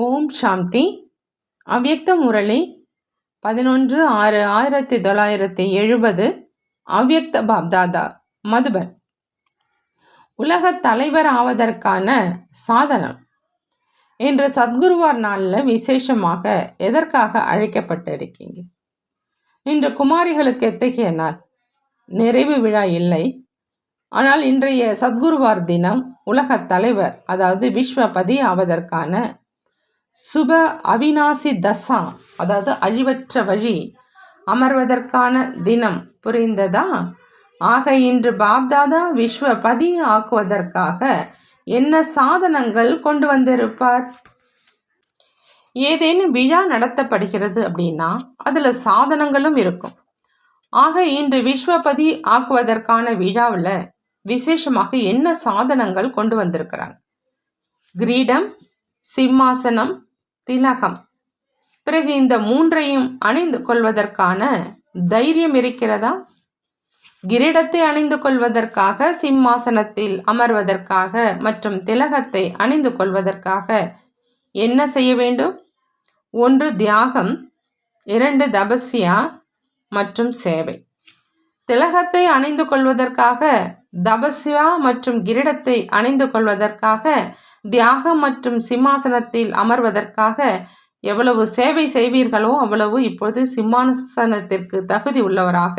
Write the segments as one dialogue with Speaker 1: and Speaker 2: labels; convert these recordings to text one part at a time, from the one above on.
Speaker 1: ஓம் சாந்தி. அவ்யக்த முரளி பதினொன்று ஆறு ஆயிரத்தி தொள்ளாயிரத்தி எழுபது. அவ்யக்த பாப்தாதா மதுபன். உலகத் தலைவர் ஆவதற்கான சாதனம் இன்று சத்குருவார் நாளில் விசேஷமாக எதற்காக அழைக்கப்பட்டிருக்கீங்க? இன்று குமாரிகளுக்கு எத்தகைய நாள்? நிறைவு விழா இல்லை. ஆனால் இன்றைய சத்குருவார் தினம் உலகத் தலைவர் அதாவது விஸ்வபதி ஆவதற்கான சுப அவிநாசி தசா அதாவது அழிவற்ற வழி அமர்வதற்கான தினம் புரிந்ததா? ஆக இன்று பாப்தாதா விஸ்வபதி ஆக்குவதற்காக என்ன சாதனங்கள் கொண்டு வந்திருப்பார்? ஏதேனும் விழா நடத்தப்படுகிறது அப்படின்னா அதில் சாதனங்களும் இருக்கும். ஆக இன்று விஸ்வபதி ஆக்குவதற்கான விழாவில் விசேஷமாக என்ன சாதனங்கள் கொண்டு வந்திருக்கிறாங்க கிரீடம் சிம்மாசனம் திலகம். பிறகு இந்த மூன்றையும் அணிந்து கொள்வதற்கான தைரியம் இருக்கிறதா? கிரீடத்தை அணிந்து கொள்வதற்காக சிம்மாசனத்தில் அமர்வதற்காக மற்றும் திலகத்தை அணிந்து கொள்வதற்காக என்ன செய்ய வேண்டும்? ஒன்று தியாகம் இரண்டு தபஸ்யா மற்றும் சேவை. திலகத்தை அணிந்து கொள்வதற்காக தபஸ்யா மற்றும் கிரீடத்தை அணிந்து கொள்வதற்காக தியாகம் மற்றும் சிம்மாசனத்தில் அமர்வதற்காக எவ்வளவு சேவை செய்வீர்களோ அவ்வளவு இப்பொழுது சிம்மாசனத்திற்கு தகுதி உள்ளவராக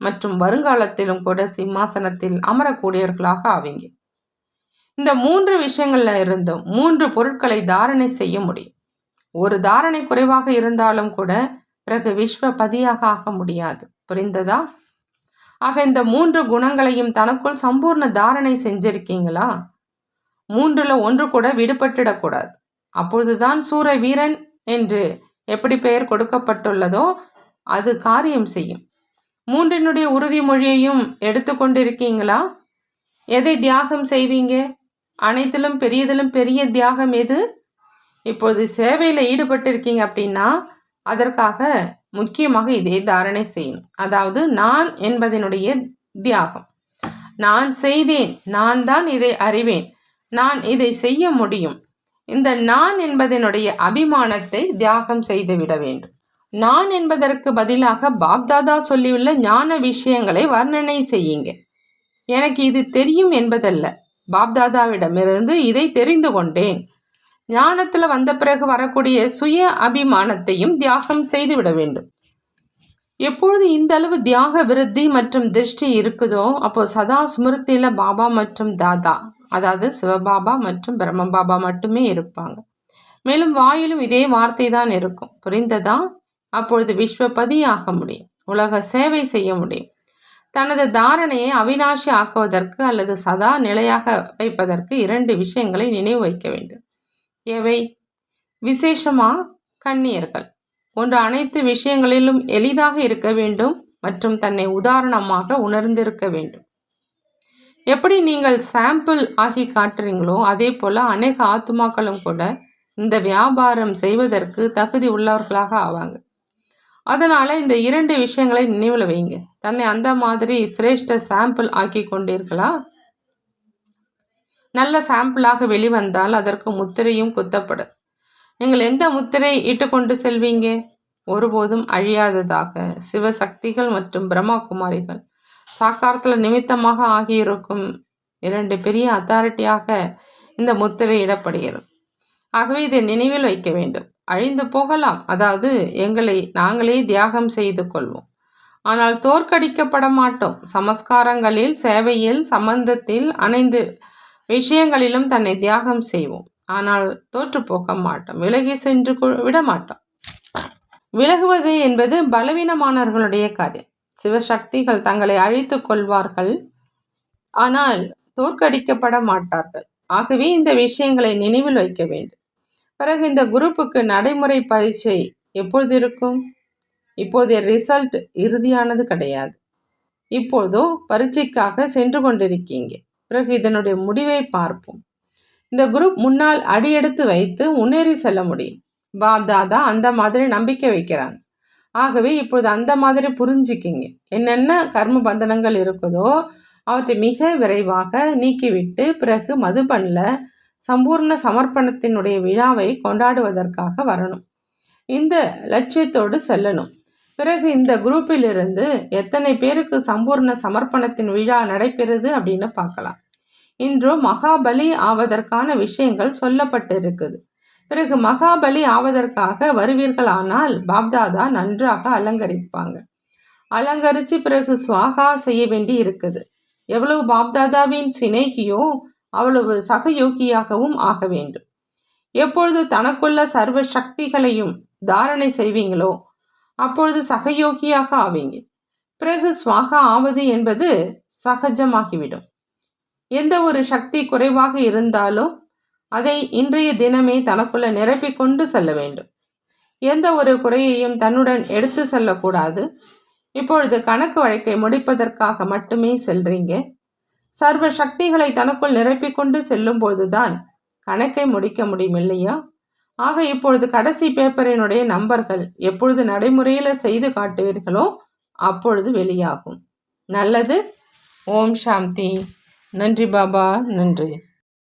Speaker 1: மற்றும் வருங்காலத்திலும் கூட சிம்மாசனத்தில் அமரக்கூடியவர்களாக ஆவீங்க. இந்த மூன்று விஷயங்கள்ல இருந்தும் மூன்று பொருட்களை தாரணை செய்ய முடியும். ஒரு தாரணை குறைவாக இருந்தாலும் கூட பிறகு விஸ்வபதியாக ஆக முடியாது. புரிந்ததா? ஆக இந்த மூன்று குணங்களையும் தனக்குள் சம்பூர்ண தாரணை செஞ்சிருக்கீங்களா? மூன்றில் ஒன்று கூட விடுபட்டுடக்கூடாது. அப்பொழுதுதான் சூர வீரன் என்று எப்படி பெயர் கொடுக்கப்பட்டுள்ளதோ அது காரியம் செய்யும். மூன்றினுடைய உறுதிமொழியையும் எடுத்துக்கொண்டிருக்கீங்களா எதை தியாகம் செய்வீங்க? அனைத்திலும் பெரியதிலும் பெரிய தியாகம் எது? இப்போது சேவையில் ஈடுபட்டிருக்கீங்க அப்படின்னா அதற்காக முக்கியமாக இதை தாரணை செய்யணும். அதாவது நான் என்பதனுடைய தியாகம். நான் செய்தேன் நான் தான் இதை அறிவேன். நான் இதை செய்ய முடியும். இந்த நான் என்பதனுடைய அபிமானத்தை தியாகம் செய்துவிட வேண்டும். நான் என்பதற்கு பதிலாக பாப்தாதா சொல்லியுள்ள ஞான விஷயங்களை வர்ணனை செய்யுங்க. எனக்கு இது தெரியும் என்பதல்ல. பாப்தாதாவிடமிருந்து இதை தெரிந்து கொண்டேன். ஞானத்தில் வந்த பிறகு வரக்கூடிய சுய அபிமானத்தையும் தியாகம் செய்துவிட வேண்டும். எப்பொழுது இந்த அளவு தியாக விருத்தி மற்றும் திருஷ்டி இருக்குதோ அப்போ சதா ஸ்மிருத்தியில் பாபா மற்றும் தாதா. அதாவது சிவபாபா மற்றும் பிரம்மபாபா மட்டுமே இருப்பாங்க. மேலும் வாயிலும் இதே வார்த்தை தான் இருக்கும். புரிந்ததா? அப்பொழுது விஸ்வபதி ஆக முடியும். உலக சேவை செய்ய முடியும். தனது தாரணையை அவினாஷி ஆக்குவதற்கு அல்லது சதா நிலையாக வைப்பதற்கு இரண்டு விஷயங்களை நினைவு வைக்க வேண்டும். எவை? விசேஷமா? கண்ணியர்கள் ஒன்று அனைத்து விஷயங்களிலும் எளிதாக இருக்க வேண்டும் மற்றும் தன்னை உதாரணமாக உணர்ந்திருக்க வேண்டும். எப்படி நீங்கள் சாம்பிள் ஆகி காட்டுறீங்களோ அதே போல் அநேக ஆத்மாக்களும் கூட இந்த வியாபாரம் செய்வதற்கு தகுதி உள்ளவர்களாக ஆவாங்க. அதனால் இந்த இரண்டு விஷயங்களை நினைவில் வைங்க. தன்னை அந்த மாதிரி சிரேஷ்ட சாம்பிள் ஆக்கி கொண்டீர்களா? நல்ல சாம்பிளாக வெளிவந்தால் அதற்கு முத்திரையும் குத்தப்படும். நீங்கள் எந்த முத்திரை இட்டுக்கொண்டு செல்வீங்க? ஒருபோதும் அழியாததாக சிவசக்திகள் மற்றும் பிரம்மா குமாரிகள் சாக்காரத்தில் நிமித்தமாக ஆகியிருக்கும் இரண்டு பெரிய அத்தாரிட்டியாக இந்த முத்திரை இடப்படுகிறது. ஆகவே இதை நினைவில் வைக்க வேண்டும். அழிந்து போகலாம். அதாவது எங்களை நாங்களே தியாகம் செய்து கொள்வோம். ஆனால் தோற்கடிக்கப்பட மாட்டோம். சமஸ்காரங்களில் சேவையில் சம்பந்தத்தில் அனைந்து விஷயங்களிலும் தன்னை தியாகம் செய்வோம். ஆனால் தோற்று போக மாட்டோம். விலகி சென்று விட மாட்டோம். விலகுவது என்பது பலவீனமானவர்களுடைய காரியம். சிவசக்திகள் தங்களை அழித்து கொள்வார்கள். ஆனால் தோற்கடிக்கப்பட மாட்டார்கள். ஆகவே இந்த விஷயங்களை நினைவில் வைக்க வேண்டும். பிறகு இந்த குரூப்புக்கு நடைமுறை பரீட்சை எப்பொழுது இருக்கும்? இப்போதைய ரிசல்ட் இறுதியானது கிடையாது. இப்போதோ பரீட்சைக்காக சென்று கொண்டிருக்கீங்க. பிறகு இதனுடைய முடிவை பார்ப்போம். இந்த குரூப் முன்னால் அடியெடுத்து வைத்து முன்னேறி செல்ல முடியும். பாப்தாதா அந்த மாதிரி நம்பிக்கை வைக்கிறாங்க ஆகவே இப்பொழுது அந்த மாதிரி புரிஞ்சுக்கிங்க. என்னென்ன கர்ம பந்தனங்கள் இருக்குதோ அவற்றை மிக விரைவாக நீக்கிவிட்டு பிறகு மதுபனில் சம்பூர்ண சமர்ப்பணத்தினுடைய விழாவை கொண்டாடுவதற்காக வரணும். இந்த லட்சியத்தோடு செல்லணும். பிறகு இந்த குரூப்பிலிருந்து எத்தனை பேருக்கு சம்பூர்ண சமர்ப்பணத்தின் விழா நடைபெறுது அப்படின்னு பார்க்கலாம். இன்றோ மகாபலி ஆவதற்கான விஷயங்கள் சொல்லப்பட்டு இருக்குது பிறகு மகாபலி ஆவதற்காக வருவீர்களானால் பாப்தாதா நன்றாக அலங்கரிப்பாங்க. அலங்கரித்து பிறகு சுவாகா செய்ய வேண்டி இருக்குது. எவ்வளவு பாப்தாதாவின் சினைக்கியோ அவ்வளவு சகயோகியாகவும் ஆக வேண்டும். எப்பொழுது தனக்குள்ள சர்வ சக்திகளையும் தாரணை செய்வீங்களோ அப்பொழுது சகயோகியாக ஆவீங்க. பிறகு சுவாகா ஆவது என்பது சகஜமாகிவிடும். எந்த ஒரு சக்தி குறைவாக இருந்தாலும் அதை இன்றைய தினமே தனக்குள்ள நிரப்பிக்கொண்டு செல்ல வேண்டும். எந்த ஒரு குறையையும் தன்னுடன் எடுத்து செல்லக்கூடாது. இப்பொழுது கணக்கு வழக்கை முடிப்பதற்காக மட்டுமே செல்றீங்க. சர்வ சக்திகளை தனக்குள் நிரப்பிக்கொண்டு செல்லும் பொழுதுதான் கணக்கை முடிக்க முடியும் இல்லையா? ஆக இப்பொழுது கடைசி பேப்பரினுடைய நம்பர்கள் எப்பொழுது நடைமுறையில் செய்து காட்டுவீர்களோ அப்பொழுது வெளியாகும். நல்லது. ஓம் சாந்தி. நன்றி பாபா. நன்றி.